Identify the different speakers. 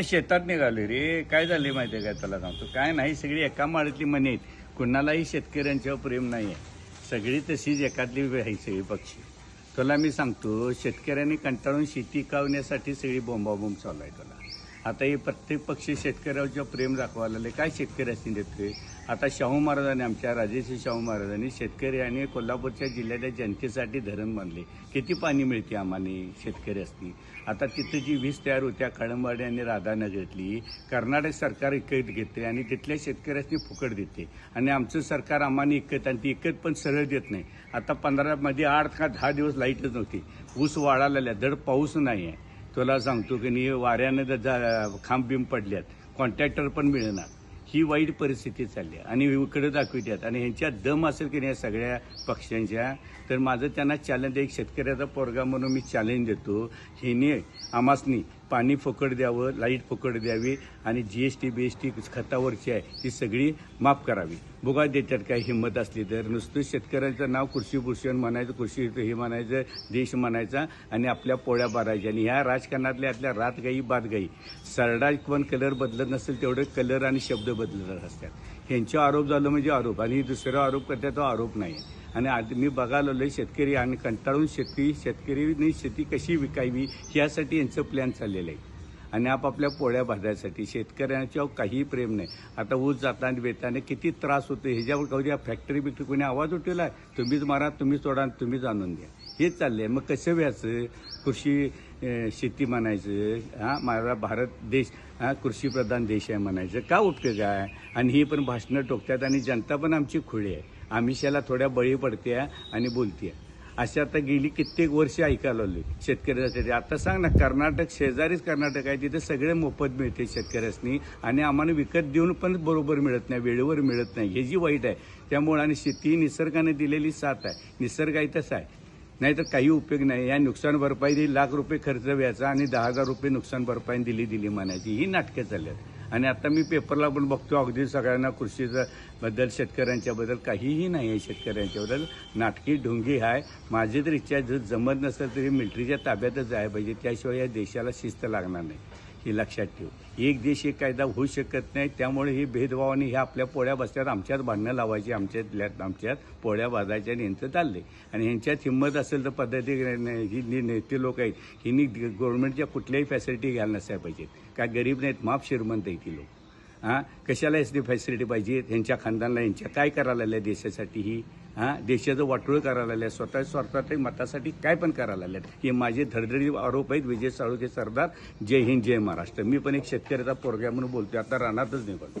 Speaker 1: शेतात निघाले रे. काय झाले माहितीये का तुला सांगतो? काय नाही सगळी एका माळीतली मनी आहेत. कुणालाही शेतकऱ्यांच्यावर प्रेम नाही आहे सगळी तशीच एकातली आहे सगळी पक्षी. तुला मी सांगतो शेतकऱ्यांनी कंटाळून शेती कावण्यासाठी सगळी बोंबाबोंब चालू आहे तुला. आता हे प्रत्येक पक्ष शेतकऱ्यावर प्रेम दाखवायला लागले. काय शेतकऱ्याशी देतोय आता शाहू महाराजांनी आमच्या राजेश्री शाहू महाराजांनी शेतकरी आणि कोल्हापूरच्या जिल्ह्याच्या जनतेसाठी धरण बांधले. किती पाणी मिळते आम्हाला शेतकरी असती आता तिथं जी वीज तयार होत्या कळंबाडी आणि राधानगरीतली कर्नाटक सरकार इकत घेते आणि तिथल्या शेतकऱ्यांनी फुकट देते. आणि आमचं सरकार आम्हाला इकत आणि ती इकत पण सरळ देत नाही. आता पंधरामध्ये आठ का दहा दिवस लाईटच नव्हती. ऊस वाढायला धड पाऊस नाही आहे. तुला सांगतो की नाही वाऱ्यानं जर जा- खांब बिंब पडल्यात. कॉन्ट्रॅक्टर पण मिळणार. ही वाईट परिस्थिती चालली आहे. आणि इकडे दाखवितात. आणि ह्यांच्या दम असेल की नाही या सगळ्या पक्षांच्या तर माझं त्यांना चॅलेंज एक शेतकऱ्याचा पोरगा म्हणून मी चॅलेंज देतो. हिने आमासनी पाणी फुकट द्यावं लाइट फुकट द्यावी आणि G S T B S T खतावरची आहे ती सगळी माफ करावी. बुगा देतात काय हिंमत असली तर नुसतं शेतकऱ्यांचं नाव कृषीभूषण म्हणायचं कृषी हे म्हणायचं देश म्हणायचा आणि आपल्या पोळ्या भरायच्या आणि ह्या राजकारणातल्या आपल्या रातगाई बादगाई सरडा पण कलर बदलत नसेल तेवढे कलर आणि शब्द बदलत असतात. ह्यांचे आरोप झालं म्हणजे आरोप. आणि दुसरा आरोप करतात तो आरोप नाही. आणि आज मी बघायला आलोय शेतकरी आणि कंटाळून शेतकरी शेतकरीने शेती कशी विकावी यासाठी यांचं प्लॅन चाललेलं आहे. आणि आपापल्या पोळ्या भाजायसाठी. शेतकऱ्यांच्यावर काही प्रेम नाही. आता ऊस जाताना बेताने किती त्रास होतो ह्याच्यावर कधी फॅक्टरी बिक्टरी कोणी आवाज उठवला तुम्हीच मारा तुम्हीच सोडा तुम्हीच आणून द्या. हेच चाललंय. मग कसं व्यायचं कृषी शेती म्हणायचं हा माझा भारत देश हा कृषीप्रधान देश आहे म्हणायचं. का उपयोग आहे? आणि ही पण भाषणं टोकतात आणि जनता पण आमची खुळी आहे. आमिषाला थोड्या बळी पडते आणि बोलते अशी आता गेली कित्येक वर्ष ऐकायला लागली शेतकऱ्यासाठी आता सांग ना कर्नाटक शेजारीच कर्नाटक आहे तिथे सगळे मोफत मिळते शेतकऱ्यांनी आणि आम्हाला विकत देऊन पण बरोबर मिळत नाही वेळेवर मिळत नाही. हे जी वाईट आहे त्यामुळे आणि शेती निसर्गाने दिलेली साथ आहे. निसर्ग आहे तसा आहे. नाहीतर काही उपयोग नाही. या नुकसान भरपाई लाख रुपये खर्च व्यायचा आणि दहा हजार रुपये नुकसान भरपाई दिली दिली म्हणायची. ही नाटकं चालली आहेत आणि आता मी पेपरला पण बघतो अगदी सगळ्यांना कृषीचं बद्दल शेतकऱ्यांच्याबद्दल काहीही नाही आहे शेतकऱ्यांच्याबद्दल नाटकी ढोंगी आहे माझी तर इच्छा जर जमत नसेल तरी मिलिटरीच्या ताब्यातच जायला पाहिजे. त्याशिवाय या देशाला शिस्त लागणार नाही. हे लक्षात ठेव. एक देश एक कायदा होऊ शकत नाही त्यामुळे ही भेदभावाने हे आपल्या पोळ्या बसल्यात आमच्यात भांडणं लावायची आमच्यात आमच्यात पोळ्या बाजायच्या आणि यांचं चाललंय. आणि ह्यांच्यात हिंमत असेल तर पद्धती ही नि- नेते लोक आहेत हिनी गव्हर्नमेंटच्या कुठल्याही फॅसिलिटी घ्यायला नसायला पाहिजेत. काय गरीब नाहीत माफ श्रीमंत आहेत ती लोक. हां? कशाला एस फॅसिलिटी पाहिजे ह्यांच्या खानदानला यांच्या काय करायला लागल्या देशासाठी ही? हां देशाचं वाटोळ करायला लागल्या स्वतः स्वतःच्या मतासाठी काय पण करायला लागल्यात हे माझे धडधडी आरोप आहेत विजय साळुके सरदार. जय हिंद जय महाराष्ट्र. मी पण एक शेतकऱ्याचा पोरग्या म्हणून बोलतोय. आता रानातच निघतो